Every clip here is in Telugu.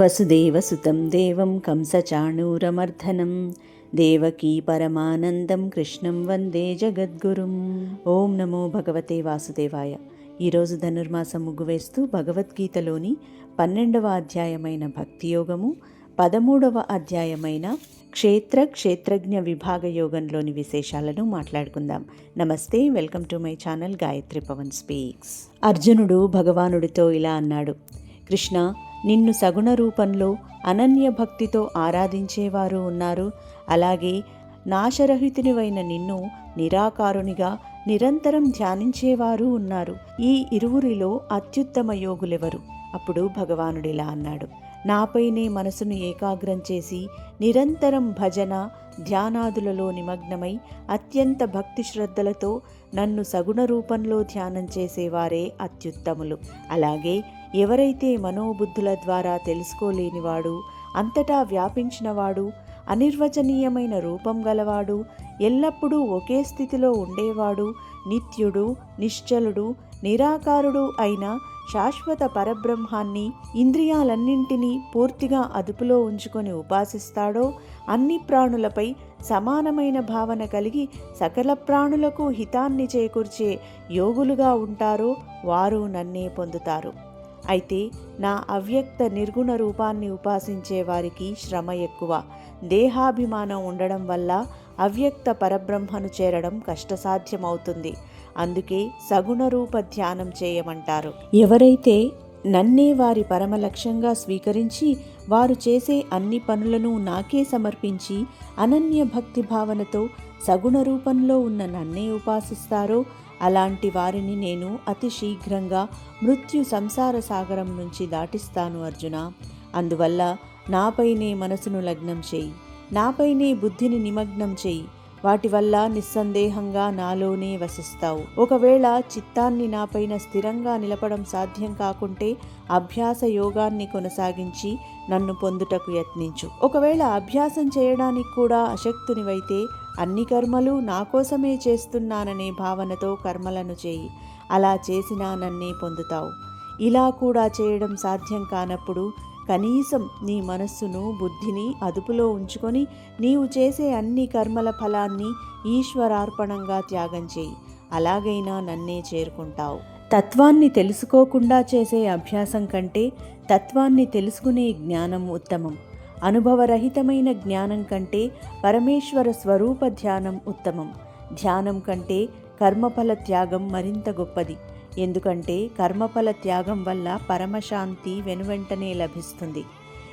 వసుదేవసుతం దేవం కంసచాణూరమర్ధనం దేవకీ పరమానందం కృష్ణం వందే జగద్గురుం ఓం నమో భగవతే వాసుదేవాయ ఈరోజు ధనుర్మాసం ముగ్గువేస్తూ భగవద్గీతలోని పన్నెండవ అధ్యాయమైన భక్తియోగము పదమూడవ అధ్యాయమైన క్షేత్ర క్షేత్రజ్ఞ విభాగ యోగంలోని విశేషాలను మాట్లాడుకుందాం. నమస్తే welcome to my channel Gayatri Pavan speaks. అర్జునుడు భగవానుడితో ఇలా అన్నాడు కృష్ణ నిన్ను సగుణ రూపంలో అనన్య భక్తితో ఆరాధించేవారు ఉన్నారు. అలాగే నాశరహితునివైన నిన్ను నిరాకారునిగా నిరంతరం ధ్యానించేవారు ఉన్నారు. ఈ ఇరువురిలో అత్యుత్తమ యోగులెవరు? అప్పుడు భగవానుడిలా అన్నాడు. నాపైనే మనసును ఏకాగ్రం చేసి నిరంతరం భజన ధ్యానాదులలో నిమగ్నమై అత్యంత భక్తి శ్రద్ధలతో నన్ను సగుణ రూపంలో ధ్యానం చేసేవారే అత్యుత్తములు. అలాగే ఎవరైతే మనోబుద్ధుల ద్వారా తెలుసుకోలేనివాడు అంతటా వ్యాపించినవాడు అనిర్వచనీయమైన రూపం గలవాడు ఎల్లప్పుడూ ఒకే స్థితిలో ఉండేవాడు నిత్యుడు నిశ్చలుడు నిరాకారుడు అయిన శాశ్వత పరబ్రహ్మాన్ని ఇంద్రియాలన్నింటినీ పూర్తిగా అదుపులో ఉంచుకొని ఉపాసిస్తాడో అన్ని ప్రాణులపై సమానమైన భావన కలిగి సకల ప్రాణులకు హితాన్ని చేకూర్చే యోగులుగా ఉంటారో వారు నన్నే పొందుతారు. అయితే నా అవ్యక్త నిర్గుణ రూపాన్ని ఉపాసించే వారికి శ్రమ ఎక్కువ. దేహాభిమానం ఉండడం వల్ల అవ్యక్త పరబ్రహ్మను చేరడం కష్టసాధ్యమవుతుంది. అందుకే సగుణ రూప ధ్యానం చేయమంటారు. ఎవరైతే నన్నే వారి పరమ లక్ష్యంగా స్వీకరించి వారు చేసే అన్ని పనులను నాకే సమర్పించి అనన్య భక్తి భావనతో సగుణ రూపంలో ఉన్న నన్నే ఉపాసిస్తారో అలాంటి వారిని నేను అతి శీఘ్రంగా మృత్యు సంసార సాగరం నుంచి దాటిస్తాను అర్జున. అందువల్ల నాపైనే మనసును లగ్నం చేయి. నాపైనే బుద్ధిని నిమగ్నం చేయి. వాటి వల్ల నిస్సందేహంగా నాలోనే వసిస్తావు. ఒకవేళ చిత్తాన్ని నాపైన స్థిరంగా నిలపడం సాధ్యం కాకుంటే అభ్యాస యోగాన్ని కొనసాగించి నన్ను పొందుటకు యత్నించు. ఒకవేళ అభ్యాసం చేయడానికి కూడా అశక్తునివైతే అన్ని కర్మలు నా కోసమే చేస్తున్నాననే భావనతో కర్మలను చేయి. అలా చేసినా నన్నే పొందుతావు. ఇలా కూడా చేయడం సాధ్యం కానప్పుడు కనీసం నీ మనస్సును బుద్ధిని అదుపులో ఉంచుకొని నీవు చేసే అన్ని కర్మల ఫలాన్ని ఈశ్వరార్పణంగా త్యాగం చేయి. అలాగైనా నన్నే చేరుకుంటావు. తత్వాన్ని తెలుసుకోకుండా చేసే అభ్యాసం కంటే తత్వాన్ని తెలుసుకునే జ్ఞానం ఉత్తమం. అనుభవరహితమైన జ్ఞానం కంటే పరమేశ్వర స్వరూప ధ్యానం ఉత్తమం. ధ్యానం కంటే కర్మఫల త్యాగం మరింత గొప్పది. ఎందుకంటే కర్మఫల త్యాగం వల్ల పరమశాంతి వెనువెంటనే లభిస్తుంది.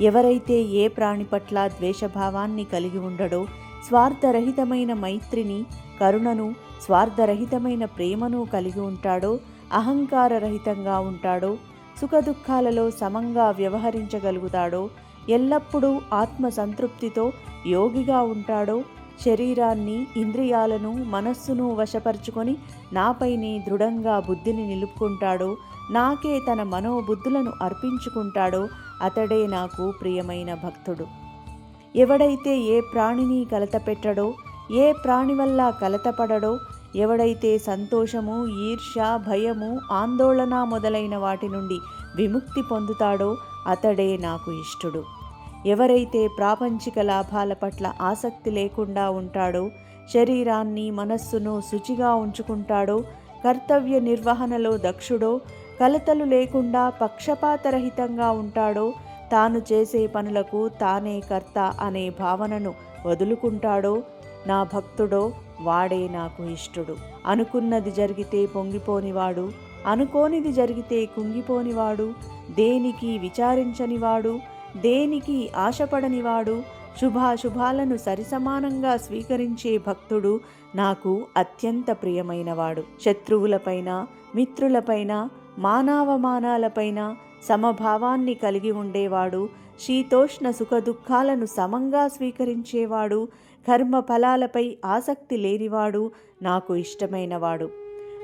ఎవరైతే ఏ ప్రాణి పట్ల ద్వేషభావాన్ని కలిగి ఉండడో స్వార్థరహితమైన మైత్రిని కరుణను స్వార్థరహితమైన ప్రేమను కలిగి ఉంటాడో అహంకారరహితంగా ఉంటాడో సుఖదుఖాలలో సమంగా వ్యవహరించగలుగుతాడో ఎల్లప్పుడూ ఆత్మ సంతృప్తితో యోగిగా ఉంటాడో శరీరాన్ని ఇంద్రియాలను మనస్సును వశపరుచుకొని నాపైనే దృఢంగా బుద్ధిని నిలుపుకుంటాడో నాకే తన మనోబుద్ధులను అర్పించుకుంటాడో అతడే నాకు ప్రియమైన భక్తుడు. ఎవడైతే ఏ ప్రాణిని కలతపెట్టడో ఏ ప్రాణి వల్ల కలతపడడో ఎవడైతే సంతోషము ఈర్ష భయము ఆందోళన మొదలైన వాటి నుండి విముక్తి పొందుతాడో అతడే నాకు ఇష్టుడు. ఎవరైతే ప్రాపంచిక లాభాల పట్ల ఆసక్తి లేకుండా ఉంటాడో శరీరాన్ని మనస్సును శుచిగా ఉంచుకుంటాడో కర్తవ్య నిర్వహణలో దక్షుడో కలతలు లేకుండా పక్షపాతరహితంగా ఉంటాడో తాను చేసే పనులకు తానే కర్త అనే భావనను వదులుకుంటాడో నా భక్తుడో వాడే నాకు ఇష్టుడు. అనుకున్నది జరిగితే పొంగిపోనివాడు అనుకోనిది జరిగితే కుంగిపోనివాడు దేనికి విచారించనివాడు దేనికి ఆశపడనివాడు శుభాశుభాలను సరిసమానంగా స్వీకరించే భక్తుడు నాకు అత్యంత ప్రియమైనవాడు. శత్రువులపైన మిత్రులపైన మానవమానాలపైన సమభావాన్ని కలిగి ఉండేవాడు. శీతోష్ణ సుఖదుఖాలను సమంగా స్వీకరించేవాడు. కర్మ ఫలాలపై ఆసక్తి లేనివాడు నాకు ఇష్టమైనవాడు.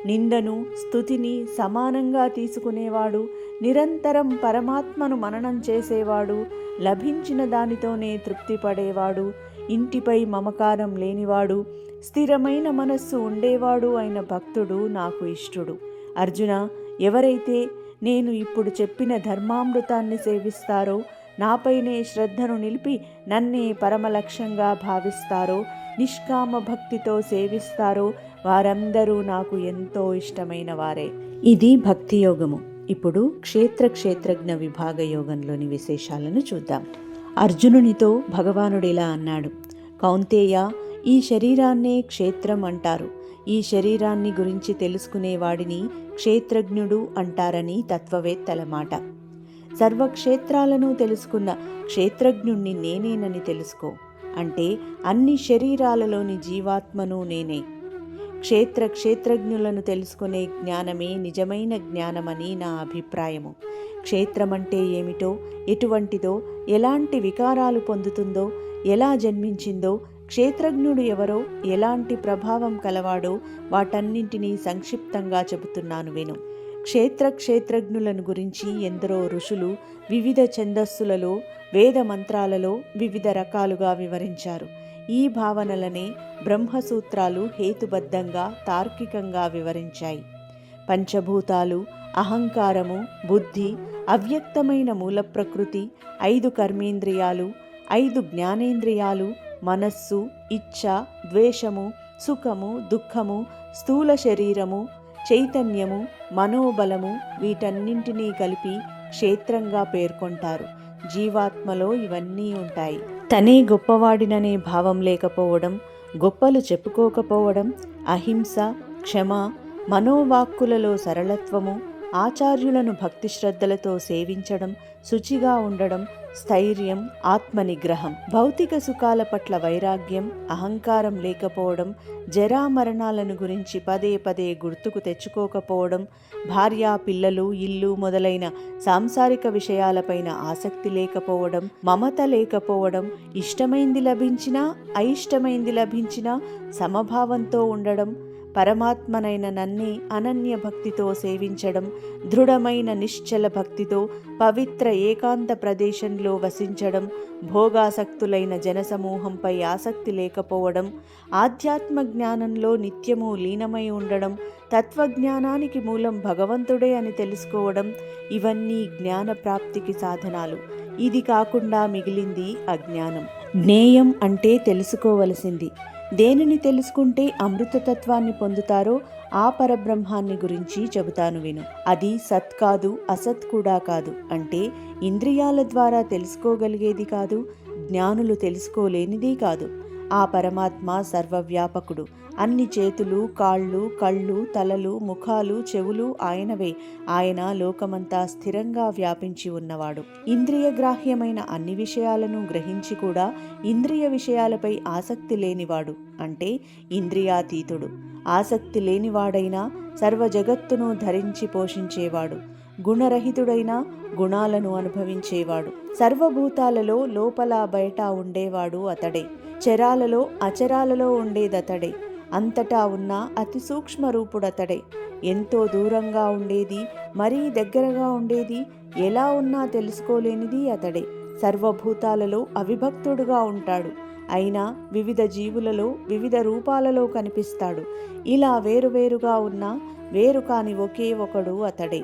నిందను స్థుతిని సమానంగా తీసుకునేవాడు. నిరంతరం పరమాత్మను మననం చేసేవాడు లభించిన దానితోనే తృప్తి పడేవాడు ఇంటిపై మమకారం లేనివాడు స్థిరమైన మనస్సు ఉండేవాడు అయిన భక్తుడు నాకు ఇష్టుడు. అర్జున ఎవరైతే నేను ఇప్పుడు చెప్పిన ధర్మామృతాన్ని సేవిస్తారో నాపైనే శ్రద్ధను నిలిపి నన్నే పరమలక్ష్యంగా భావిస్తారో నిష్కామ భక్తితో సేవిస్తారో వారందరూ నాకు ఎంతో ఇష్టమైన వారే. ఇది భక్తియోగము. ఇప్పుడు క్షేత్ర క్షేత్రజ్ఞ విభాగ యోగంలోని విశేషాలను చూద్దాం. అర్జునునితో భగవానుడు ఇలా అన్నాడు. కౌంతేయ ఈ శరీరాన్నే క్షేత్రం అంటారు. ఈ శరీరాన్ని గురించి తెలుసుకునేవాడిని క్షేత్రజ్ఞుడు అంటారని తత్వవేత్తల మాట. సర్వక్షేత్రాలను తెలుసుకున్న క్షేత్రజ్ఞుణ్ణి నేనేనని తెలుసుకో. అంటే అన్ని శరీరాలలోని జీవాత్మను నేనే. క్షేత్ర క్షేత్రజ్ఞులను తెలుసుకునే జ్ఞానమే నిజమైన జ్ఞానమని నా అభిప్రాయము. క్షేత్రమంటే ఏమిటో ఎటువంటిదో ఎలాంటి వికారాలు పొందుతుందో ఎలా జన్మించిందో క్షేత్రజ్ఞుడు ఎవరో ఎలాంటి ప్రభావం కలవాడో వాటన్నింటినీ సంక్షిప్తంగా చెబుతున్నాను విను. క్షేత్ర క్షేత్రజ్ఞులను గురించి ఎందరో ఋషులు వివిధ ఛందస్సులలో వేద మంత్రాలలో వివిధ రకాలుగా వివరించారు. ఈ భావనలనే బ్రహ్మసూత్రాలు హేతుబద్ధంగా తార్కికంగా వివరించాయి. పంచభూతాలు అహంకారము బుద్ధి అవ్యక్తమైన మూల ప్రకృతి ఐదు కర్మేంద్రియాలు ఐదు జ్ఞానేంద్రియాలు మనస్సు ఇచ్ఛ ద్వేషము సుఖము దుఃఖము స్థూల శరీరము చైతన్యము మనోబలము వీటన్నింటినీ కలిపి క్షేత్రంగా పేర్కొంటారు. జీవాత్మలో ఇవన్నీ ఉంటాయి. తనే గొప్పవాడిననే భావం లేకపోవడం గొప్పలు చెప్పుకోకపోవడం అహింస క్షమ మనోవాక్కులలో సరళత్వము ఆచార్యులను భక్తి శ్రద్ధలతో సేవించడం శుచిగా ఉండడం స్థైర్యం ఆత్మనిగ్రహం భౌతిక సుఖాల పట్ల వైరాగ్యం అహంకారం లేకపోవడం జరామరణాలను గురించి పదే పదే గుర్తుకు తెచ్చుకోకపోవడం భార్య పిల్లలు ఇల్లు మొదలైన సాంసారిక విషయాలపైన ఆసక్తి లేకపోవడం మమత లేకపోవడం ఇష్టమైంది లభించినా అయిష్టమైంది లభించినా సమభావంతో ఉండడం పరమాత్మనైన నన్నే అనన్య భక్తితో సేవించడం దృఢమైన నిశ్చల భక్తితో పవిత్ర ఏకాంత ప్రదేశంలో వసించడం భోగాసక్తులైన జనసమూహంపై ఆసక్తి లేకపోవడం ఆధ్యాత్మ జ్ఞానంలో నిత్యము లీనమై ఉండడం తత్వజ్ఞానానికి మూలం భగవంతుడే అని తెలుసుకోవడం ఇవన్నీ జ్ఞాన ప్రాప్తికి సాధనాలు. ఇది కాకుండా మిగిలింది అజ్ఞానం. జ్ఞేయం అంటే తెలుసుకోవలసింది. దేనిని తెలుసుకుంటే అమృతతత్వాన్ని పొందుతారో ఆ పరబ్రహ్మాన్ని గురించి చెబుతాను విను. అది సత్ కాదు అసత్ కూడా కాదు. అంటే ఇంద్రియాల ద్వారా తెలుసుకోగలిగేది కాదు జ్ఞానులు తెలుసుకోలేనిది కాదు. ఆ పరమాత్మ సర్వవ్యాపకుడు. అన్ని చేతులు కాళ్ళు కళ్ళు తలలు ముఖాలు చెవులు ఆయనవే. ఆయన లోకమంతా స్థిరంగా వ్యాపించి ఉన్నవాడు. ఇంద్రియ గ్రాహ్యమైన అన్ని విషయాలను గ్రహించి కూడా ఇంద్రియ విషయాలపై ఆసక్తి లేనివాడు. అంటే ఇంద్రియాతీతుడు. ఆసక్తి లేనివాడైనా సర్వ జగత్తును ధరించి పోషించేవాడు. గుణరహితుడైన గుణాలను అనుభవించేవాడు. సర్వభూతాలలో లోపల బయట ఉండేవాడు అతడే. చరాలలో అచరాలలో ఉండేదతడే. అంతటా ఉన్న అతి సూక్ష్మ రూపుడతడే ఎంతో దూరంగా ఉండేది మరీ దగ్గరగా ఉండేది ఎలా ఉన్నా తెలుసుకోలేనిది అతడే. సర్వభూతాలలో అవిభక్తుడుగా ఉంటాడు. అయినా వివిధ జీవులలో వివిధ రూపాలలో కనిపిస్తాడు. ఇలా వేరువేరుగా ఉన్న వేరు కాని ఒకే ఒకడు అతడే.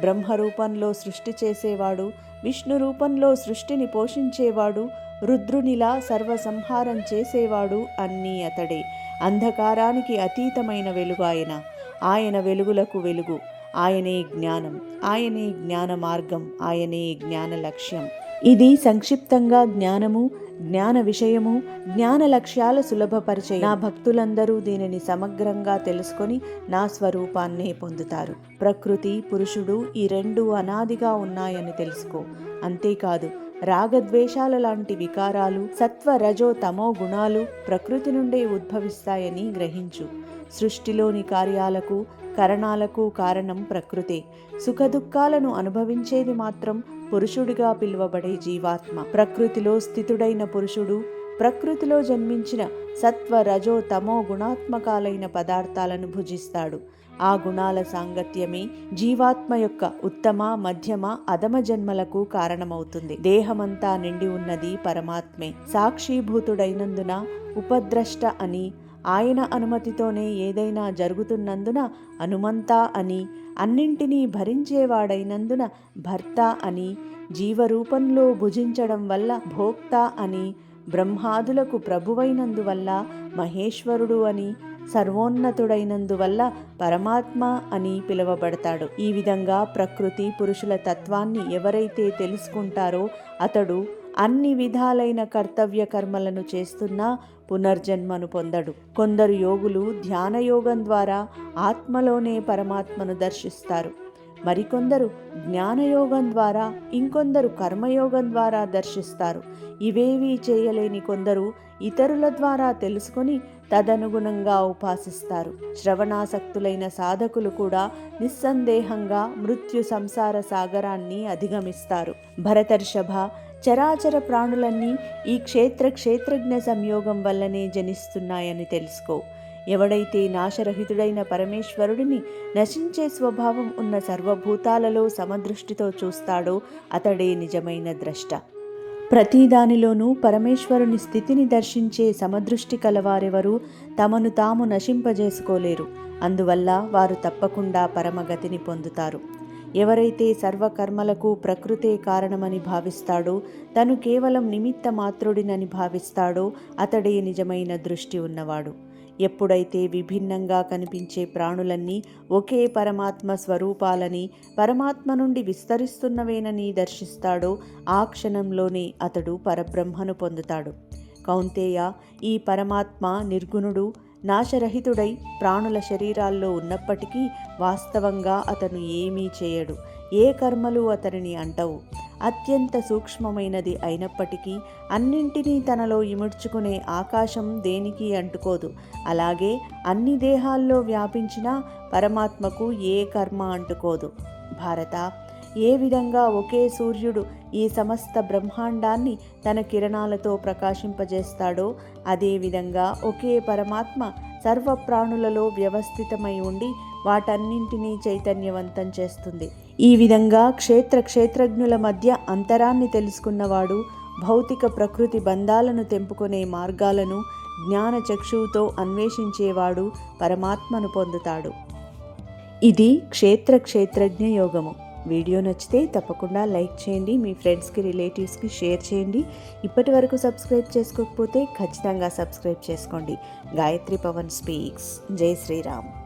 బ్రహ్మరూపంలో సృష్టి చేసేవాడు విష్ణు రూపంలో సృష్టిని పోషించేవాడు రుద్రునిలా సర్వసంహారం చేసేవాడు అన్నీ అతడే. అంధకారానికి అతీతమైన వెలుగు ఆయన. ఆయన వెలుగులకు వెలుగు. ఆయనే జ్ఞానం. ఆయనే జ్ఞాన మార్గం. ఆయనే జ్ఞాన లక్ష్యం. ఇది సంక్షిప్తంగా జ్ఞానము జ్ఞాన విషయము జ్ఞాన లక్ష్యాల సులభపరిచే నా భక్తులందరూ దీనిని సమగ్రంగా తెలుసుకొని నా స్వరూపాన్నే పొందుతారు. ప్రకృతి పురుషుడు ఈ రెండు అనాదిగా ఉన్నాయని తెలుసుకో. అంతేకాదు రాగద్వేషాల లాంటి వికారాలు సత్వ రజో తమో గుణాలు ప్రకృతి నుండే ఉద్భవిస్తాయని గ్రహించు. సృష్టిలోని కార్యాలకు కరణాలకు కారణం ప్రకృతే. సుఖదుఖాలను అనుభవించేది మాత్రం పురుషుడిగా పిలువబడే జీవాత్మ. ప్రకృతిలో స్థితుడైన పురుషుడు ప్రకృతిలో జన్మించిన సత్వ రజో తమో గుణాత్మకాలైన పదార్థాలను భుజిస్తాడు. ఆ గుణాల సాంగత్యమే జీవాత్మ యొక్క ఉత్తమ మధ్యమ అధమ జన్మలకు కారణమవుతుంది. దేహమంతా నిండి ఉన్నది పరమాత్మే. సాక్షీభూతుడైనందున ఉపద్రష్ట అని ఆయన అనుమతితోనే ఏదైనా జరుగుతున్నందున హనుమంత అని అన్నింటినీ భరించేవాడైనందున భర్త అని జీవరూపంలో భుజించడం వల్ల భోక్త అని బ్రహ్మాదులకు ప్రభువైనందువల్ల మహేశ్వరుడు అని సర్వోన్నతుడైనందువల్ల పరమాత్మ అని పిలువబడతాడు. ఈ విధంగా ప్రకృతి పురుషుల తత్వాన్ని ఎవరైతే తెలుసుకుంటారో అతడు అన్ని విధాలైన కర్తవ్య కర్మలను చేస్తున్నా పునర్జన్మను పొందడు. కొందరు యోగులు ధ్యానయోగం ద్వారా ఆత్మలోనే పరమాత్మను దర్శిస్తారు. మరికొందరు జ్ఞానయోగం ద్వారా ఇంకొందరు కర్మయోగం ద్వారా దర్శిస్తారు. ఇవేవీ చేయలేని కొందరు ఇతరుల ద్వారా తెలుసుకొని తదనుగుణంగా ఉపాసిస్తారు. శ్రవణాసక్తులైన సాధకులు కూడా నిస్సందేహంగా మృత్యు సంసార సాగరాన్ని అధిగమిస్తారు. భరతర్షభ చరాచర ప్రాణులన్నీ ఈ క్షేత్ర క్షేత్రజ్ఞ సంయోగం వల్లనే జనిస్తున్నాయని తెలుసుకో. ఎవడైతే నాశరహితుడైన పరమేశ్వరుడిని నశించే స్వభావం ఉన్న సర్వభూతాలలో సమదృష్టితో చూస్తాడో అతడే నిజమైన ద్రష్ట. ప్రతి దానిలోనూ పరమేశ్వరుని స్థితిని దర్శించే సమదృష్టి కలవారెవరు తమను తాము నశింపజేసుకోలేరు. అందువల్ల వారు తప్పకుండా పరమగతిని పొందుతారు. ఎవరైతే సర్వకర్మలకు ప్రకృతే కారణమని భావిస్తాడో తను కేవలం నిమిత్త మాత్రుడినని భావిస్తాడో అతడే నిజమైన దృష్టి ఉన్నవాడు. ఎప్పుడైతే విభిన్నంగా కనిపించే ప్రాణులన్నీ ఒకే పరమాత్మ స్వరూపాలని పరమాత్మ నుండి విస్తరిస్తున్నవేనని దర్శిస్తాడో ఆ క్షణంలోనే అతడు పరబ్రహ్మను పొందుతాడు. కౌంతేయ ఈ పరమాత్మ నిర్గుణుడు నాశరహితుడై ప్రాణుల శరీరాల్లో ఉన్నప్పటికీ వాస్తవంగా అతను ఏమీ చేయడు. ఏ కర్మలు అతనిని అంటవు. అత్యంత సూక్ష్మమైనది అయినప్పటికీ అన్నింటినీ తనలో ఇముడ్చుకునే ఆకాశం దేనికి అంటుకోదు. అలాగే అన్ని దేహాల్లో వ్యాపించిన పరమాత్మకు ఏ కర్మ అంటుకోదు. భారత ఏ విధంగా ఒకే సూర్యుడు ఈ సమస్త బ్రహ్మాండాన్ని తన కిరణాలతో ప్రకాశింపజేస్తాడో అదేవిధంగా ఒకే పరమాత్మ సర్వ ప్రాణులలో వ్యవస్థితమై ఉండి వాటన్నింటినీ చైతన్యవంతం చేస్తుంది. ఈ విధంగా క్షేత్ర క్షేత్రజ్ఞుల మధ్య అంతరాన్ని తెలుసుకున్నవాడు భౌతిక ప్రకృతి బంధాలను తెంపుకునే మార్గాలను జ్ఞాన చక్షువుతో అన్వేషించేవాడు పరమాత్మను పొందుతాడు. ఇది క్షేత్ర క్షేత్రజ్ఞ యోగము. వీడియో నచ్చితే తప్పకుండా లైక్ చేయండి మీ ఫ్రెండ్స్కి రిలేటివ్స్కి షేర్ చేయండి. ఇప్పటి వరకు సబ్స్క్రైబ్ చేసుకోకపోతే ఖచ్చితంగా సబ్స్క్రైబ్ చేసుకోండి. గాయత్రి పవన్ స్పీక్స్. జై శ్రీరామ్.